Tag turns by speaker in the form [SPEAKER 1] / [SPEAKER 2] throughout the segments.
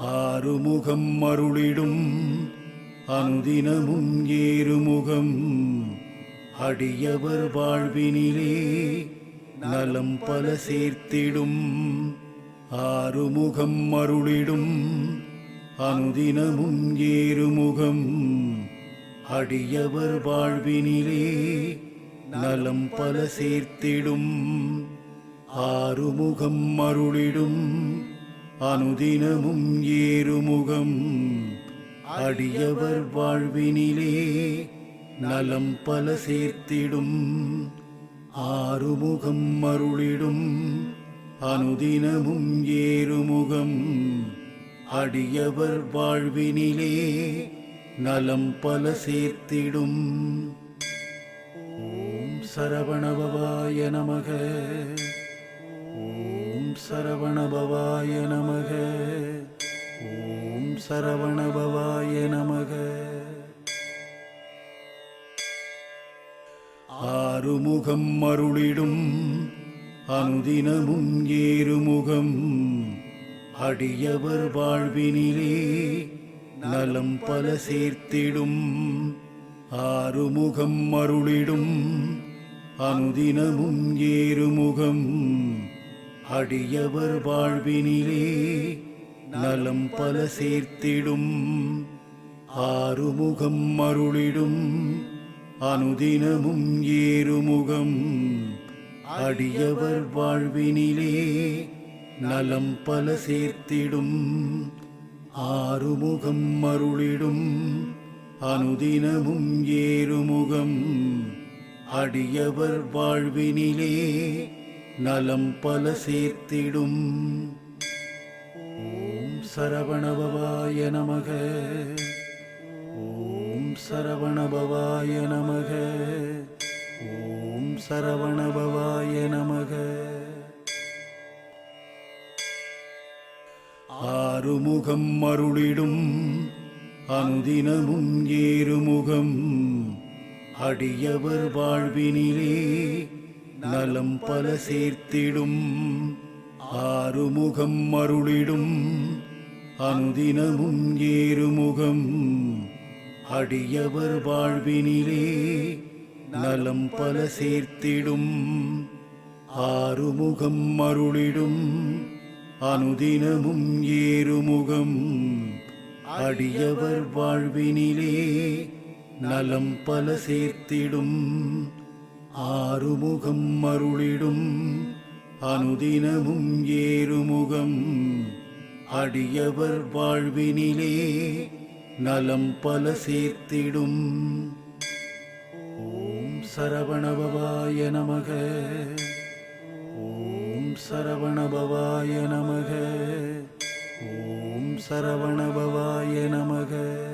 [SPEAKER 1] ஆறுமுகம் அருளிடும் அனுதினமும் ஏறுமுகம். அடியவர் வாழ்வினிலே நலம் பல சேர்த்திடும். ஆறுமுகம் அருளிடும் அனுதினமும் ஏறுமுகம். அடியவர் வாழ்வினிலே நலம் பல சேர்த்திடும். ஆறுமுகம் அருளிடும் அனுதினமும் ஏறுமுகம். அடியவர் வாழ்வினிலே நலம் பல சேர்த்திடும். ஆறுமுகம் அருளிடும். அனுதினமும் ஏறுமுகம். அடியவர் வாழ்வினிலே நலம் பல சேர்த்திடும். ஓம் சரவணபவாய நமக. சரவணபவாய நமக. ஓம் சரவணபவாய நமக. ஆறுமுகம் அருளிடும் அனுதினமும் ஏறுமுகம். அடியவர் வாழ்வினிலே நலம் பல சேர்த்திடும். ஆறுமுகம் அருளிடும் அனுதினமும் ஏறுமுகம். அடியவர் வாழ்வினிலே நலம் பல சேர்த்திடும். ஆறுமுகம் அருளிடும். அனுதினமும் ஏறுமுகம். அடியவர் வாழ்வினிலே நலம் பல சேர்த்திடும். ஆறுமுகம் அருளிடும். அனுதினமும் ஏறுமுகம். அடியவர் வாழ்வினிலே நலம் பல சேர்த்திடும். ஓம் சரவணபவாய நமக. ஓம் சரவணபவாய நமக. ஓம் சரவணபவாய நமக. ஆறுமுகம் அருளிடும். அனுதினமும் ஏறுமுகம். அடியவர் வாழ்வினிலே நலம் பல சேர்த்திடும் ஆறுமுகம் அருளிடும் அனுதினமும் ஏறுமுகம். அடியவர் வாழ்வினிலே நலம் பல சேர்த்திடும் ஆறுமுகம் அருளிடும் அனுதினமும் ஏறுமுகம். அடியவர் வாழ்வினிலே நலம் பல சேர்த்திடும் ஆறுமுகம் அருளிடும் அனுதினமும் ஏறுமுகம். அடியவர் வாழ்வினிலே நலம் பல சேர்த்திடும். ஓம் சரவணபவாய நமக. ஓம் சரவணபவாய நமக. ஓம் சரவணபவாய நமக.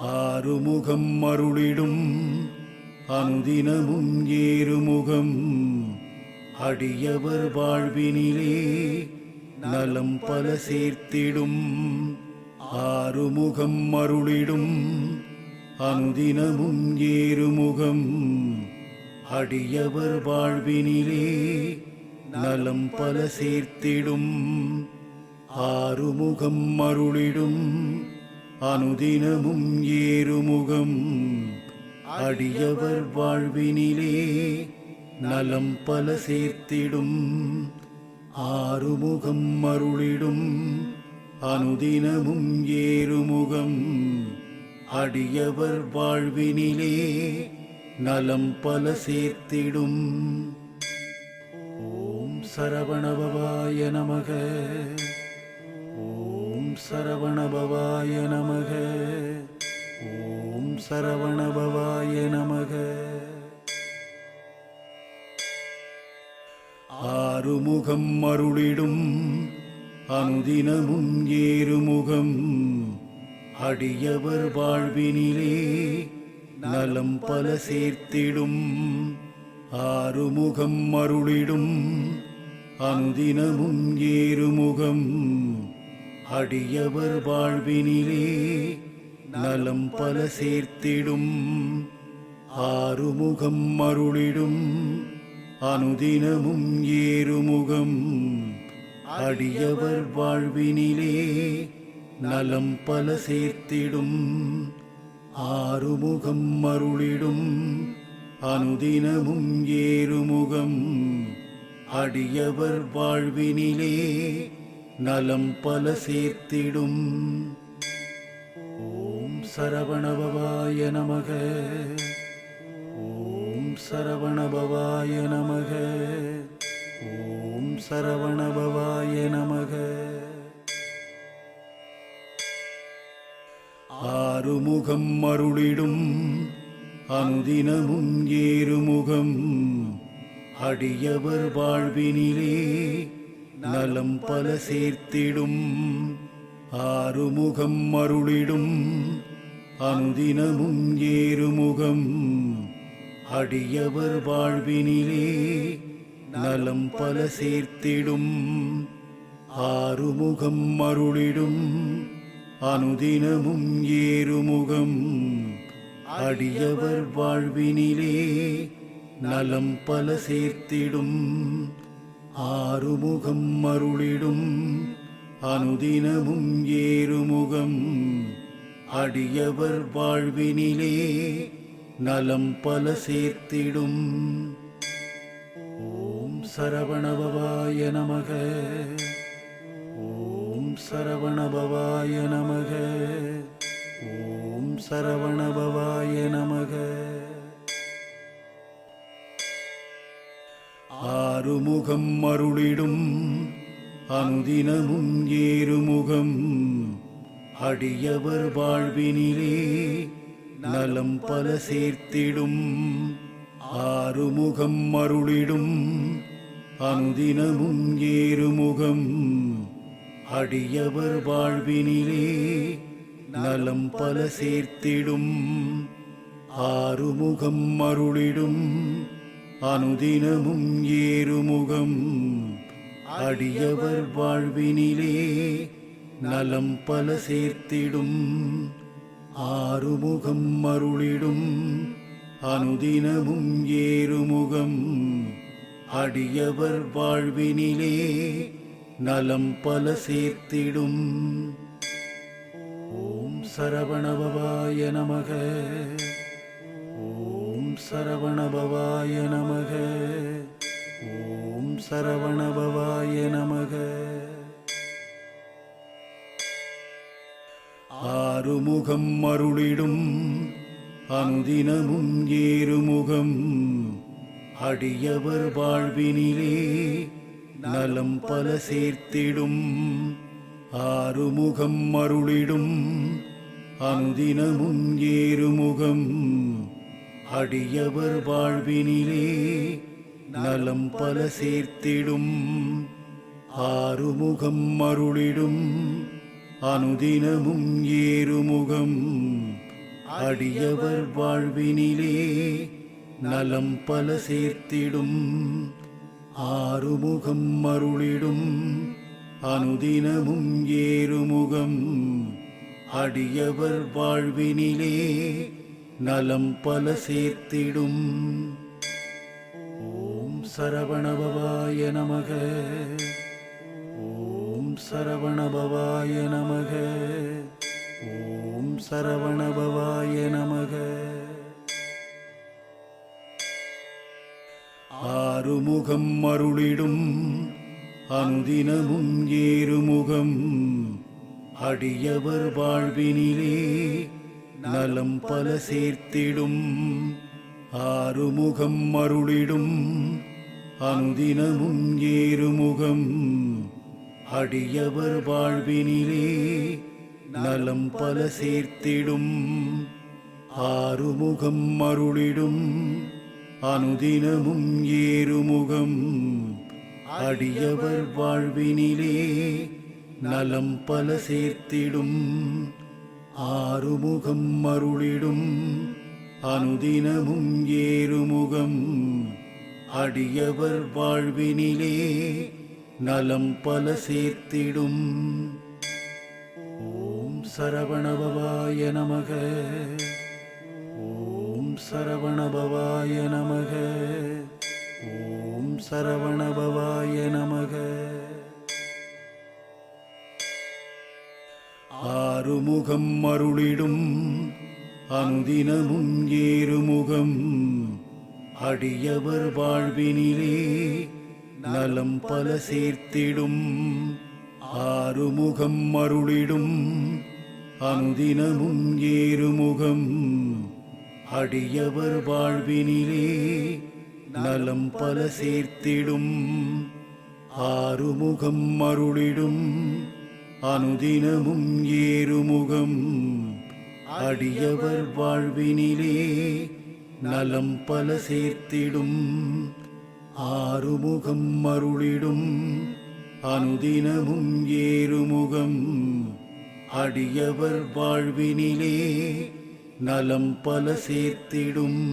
[SPEAKER 1] ஆறுமுகம் அருளிடும் அனுதினமும் ஏறுமுகம். அடியவர் வாழ்வினிலே நலம் பல சேர்த்திடும். ஆறுமுகம் அருளிடும் அனுதினமும் ஏறுமுகம். அடியவர் வாழ்வினிலே நலம் பல சேர்த்திடும். ஆறுமுகம் அருளிடும் அனுதினமும் ஏறுமுகம். அடியவர் வாழ்வினிலே நலம் பல சேர்த்திடும். ஆறுமுகம் அருளிடும். அனுதினமும் ஏறுமுகம். அடியவர் வாழ்வினிலே நலம் பல சேர்த்திடும். ஓம் சரவணபவாய நமக. சரவணபவாய நமக. ஓம் சரவணபவாய நமக. ஆறுமுகம் அருளிடும் அனுதினமும் ஏறுமுகம். அடியவர் வாழ்வினிலே நலம் பல சேர்த்திடும். ஆறுமுகம் அருளிடும் அனுதினமும் ஏறுமுகம். அடியவர் வாழ்வினிலே நலம் பல சேர்த்திடும். ஆறுமுகம் அருளிடும். அனுதினமும் ஏறுமுகம். அடியவர் வாழ்வினிலே நலம் பல சேர்த்திடும். ஆறுமுகம் அருளிடும். அனுதினமும் ஏறுமுகம். அடியவர் வாழ்வினிலே நலம் பல சேர்த்திடும். ஓம் சரவணபவாய நமக. ஓம் சரவணபவாய நமக. ஓம் சரவணபவாய நமக. ஆறுமுகம் அருளிடும். அனுதினமும் ஏறுமுகம். அடியவர் வாழ்வினிலே நலம் பல சேர்த்திடும் ஆறுமுகம் அருளிடும் அனுதினமும் ஏறுமுகம். அடியவர் வாழ்வினிலே நலம் பல சேர்த்திடும் ஆறுமுகம் அருளிடும் அனுதினமும் ஏறுமுகம். அடியவர் வாழ்வினிலே நலம் பல சேர்த்திடும். ஆறுமுகம் அருளிடும் அனுதினமும் ஏறுமுகம். அடியவர் வாழ்வினிலே நலம் பல சேர்த்திடும். ஓம் சரவணபவாய நமக. ஓம் சரவணபவாய நமக. ஓம் சரவணபவாய நமக. ஆறுமுகம் அருளிடும் அனுதினமும் ஏறுமுகம். அடியவர் வாழ்வினிலே நலம் பல சேர்த்திடும். ஆறுமுகம் அருளிடும் அனுதினமும் ஏறுமுகம். அடியவர் வாழ்வினிலே நலம் பல சேர்த்திடும். ஆறுமுகம் அருளிடும் அனுதினமும் ஏறுமுகம். அடியவர் வாழ்வினிலே நலம் பல சேர்த்திடும். ஆறுமுகம் அருளிடும். அனுதினமும் ஏறுமுகம். அடியவர் வாழ்வினிலே நலம் பல சேர்த்திடும். ஓம் சரவணபவாய நமக. சரவணபவாய நமக. ஓம் சரவணபவாய நமக. ஆறுமுகம் அருளிடும் அனுதினமும் ஏறுமுகம். அடியவர் வாழ்வினிலே நலம் பல சேர்த்திடும். ஆறுமுகம் அருளிடும் அனுதினமும் ஏறுமுகம். அடியவர் வாழ்வினிலே நலம் பல சேர்த்திடும். ஆறுமுகம் அருளிடும். அனுதினமும் ஏறுமுகம். அடியவர் வாழ்வினிலே நலம் பல சேர்த்திடும். ஆறுமுகம் அருளிடும். அனுதினமும் ஏறுமுகம். அடியவர் வாழ்வினிலே நலம் பல சேர்த்திடும். ஓம் சரவணபவாய நமக. ஓம் சரவணபவாய நமக. ஓம் சரவணபவாய நமக. ஆறுமுகம் அருளிடும். அனுதினமும் ஏறுமுகம். அடியவர் வாழ்வினிலே நலம் பல சேர்த்திடும் ஆறுமுகம் அருளிடும் அனுதினமும் ஏறுமுகம். அடியவர் வாழ்வினிலே நலம் பல சேர்த்திடும் ஆறுமுகம் அருளிடும் அனுதினமும் ஏறுமுகம். அடியவர் வாழ்வினிலே நலம் பல சேர்த்திடும் ஆறுமுகம் அருளிடும் அனுதினமும் ஏறுமுகம். அடியவர் வாழ்வினிலே நலம் பல சேர்த்திடும். ஓம் சரவணபவாய நமக. ஓம் சரவணபவாய நமக. ஓம் சரவணபவாய நமக. ஆறுமுகம் அருளிடும் அனுதினமும் ஏறுமுகம். அடியவர் வாழ்வினிலே நலம் பல சேர்த்திடும். ஆறுமுகம் அருளிடும் அனுதினமும் ஏறுமுகம். அடியவர் வாழ்வினிலே நலம் பல சேர்த்திடும். ஆறுமுகம் அருளிடும் அனுதினமும் ஏறுமுகம். அடியவர் வாழ்வினிலே நலம் பல சேர்த்திடும். ஆறுமுகம் மருளிடும் அனுதினமும் ஏறுமுகம். அடியவர் வாழ்வினிலே நலம் பல சேர்த்திடும்.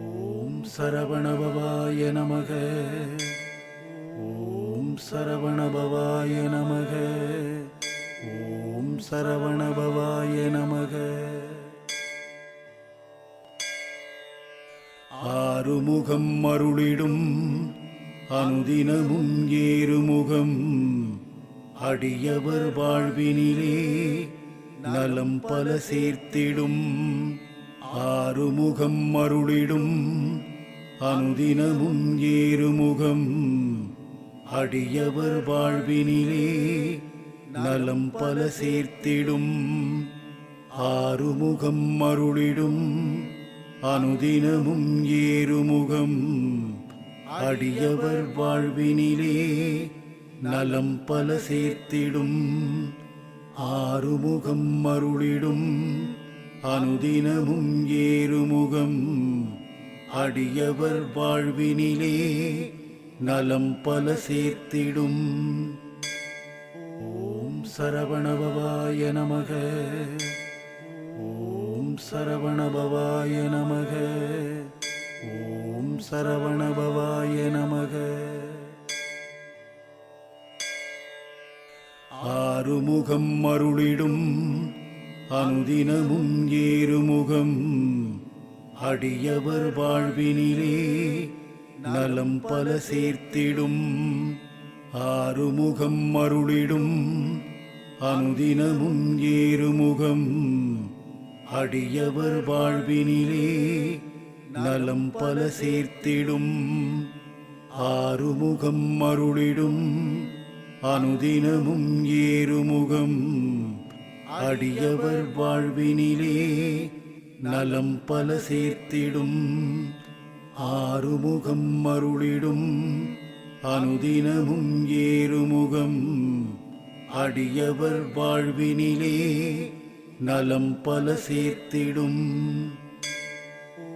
[SPEAKER 1] ஓம் சரவணபவாய நமக. சரவணபவாய நமக. ஓம் சரவணபவாய நமக. ஆறுமுகம் அருளிடும் அனுதினமும் ஏறுமுகம். அடியவர் வாழ்வினிலே நலம் பல சேர்த்திடும். ஆறுமுகம் அருளிடும் அனுதினமும் ஏறுமுகம். அடியவர் வாழ்வினிலே நலம் பல சேர்த்திடும். ஆறுமுகம் அருளிடும். அனுதினமும் ஏறுமுகம். அடியவர் வாழ்வினிலே நலம் பல சேர்த்திடும். ஆறுமுகம் அருளிடும். அனுதினமும் ஏறுமுகம். அடியவர் வாழ்வினிலே நலம் பல சேர்த்திடும். ஓம் சரவணபவாய நமக. ஓம் சரவணபவாய நமக. ஓம் சரவணபவாய நமக. ஆறுமுகம் அருளிடும். அனுதினமும் ஏறுமுகம். அடியவர் வாழ்வினிலே நலம் பல சேர்த்திடும் ஆறுமுகம் அருளிடும் அனுதினமும் ஏறுமுகம். அடியவர் வாழ்வினிலே நலம் பல சேர்த்திடும் ஆறுமுகம் அருளிடும் அனுதினமும் ஏறுமுகம். அடியவர் வாழ்வினிலே நலம் பல சேர்த்திடும் ஆறுமுகம் அருளிடும் அனுதினமும் ஏறுமுகம். அடியவர் வாழ்வினிலே நலம் பல சேர்த்திடும்.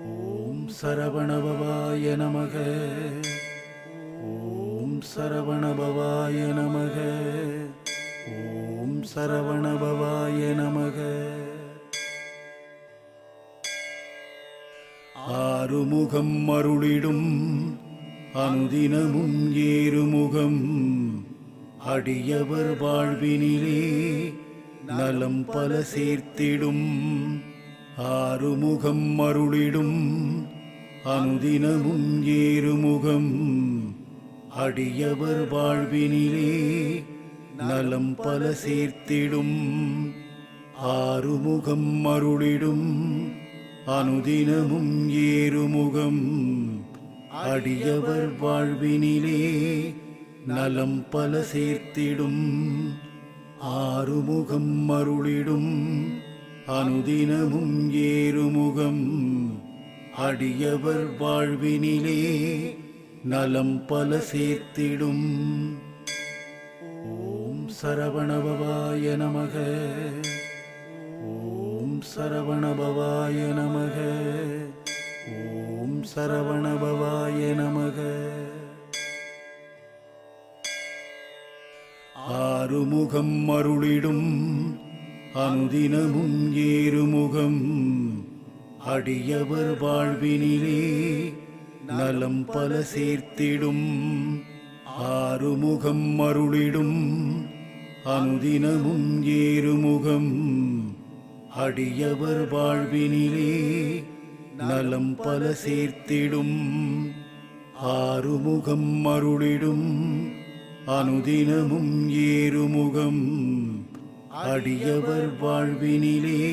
[SPEAKER 1] ஓம் சரவணபவாய நமக. ஓம் சரவணபவாய நமக. ஓம் சரவணபவாய நமக. அருமுகம் அருளிடும் அனுதினமும் ஏறுமுகம். அடியவர் வாழ்வினிலே நலம் பல சேர்த்திடும். ஆறுமுகம் அருளிடும் அனுதினமும் ஏறுமுகம். அடியவர் வாழ்வினிலே நலம் பல சேர்த்திடும். ஆறுமுகம் அருளிடும் அனுதினமும் ஏறுமுகம். அடியவர் வாழ்வினிலே நலம் பல சேர்த்திடும். ஆறுமுகம் மருளிடும் அனுதினமும் ஏறுமுகம். அடியவர் வாழ்வினிலே நலம் பல சேர்த்திடும். ஓம் சரவணபவாய நமக. சரவணபவாய நமக. ஓம் சரவணபவாய நமக. ஆறுமுகம் அருளிடும் அனுதினமும் ஏறுமுகம். அடியவர் வாழ்வினிலே நலம் பல சேர்த்திடும். ஆறுமுகம் அருளிடும் அனுதினமும் ஏறுமுகம். அடியவர் வாழ்வினிலே நலம் பல சேர்த்திடும். ஆறுமுகம் அருளிடும். அனுதினமும் ஏறுமுகம். அடியவர் வாழ்வினிலே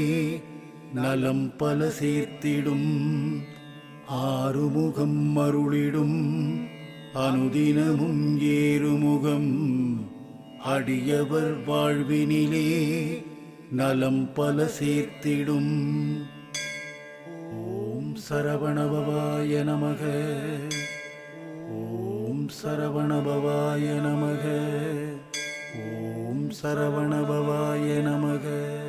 [SPEAKER 1] நலம் பல சேர்த்திடும். ஆறுமுகம் அருளிடும். அனுதினமும் ஏறுமுகம். அடியவர் வாழ்வினிலே நலம் பல சேர்த்திடும். ஓம் சரவணபவாய நமக. ஓம் சரவணபவாய நமக. ஓம் சரவணபவாய நமக.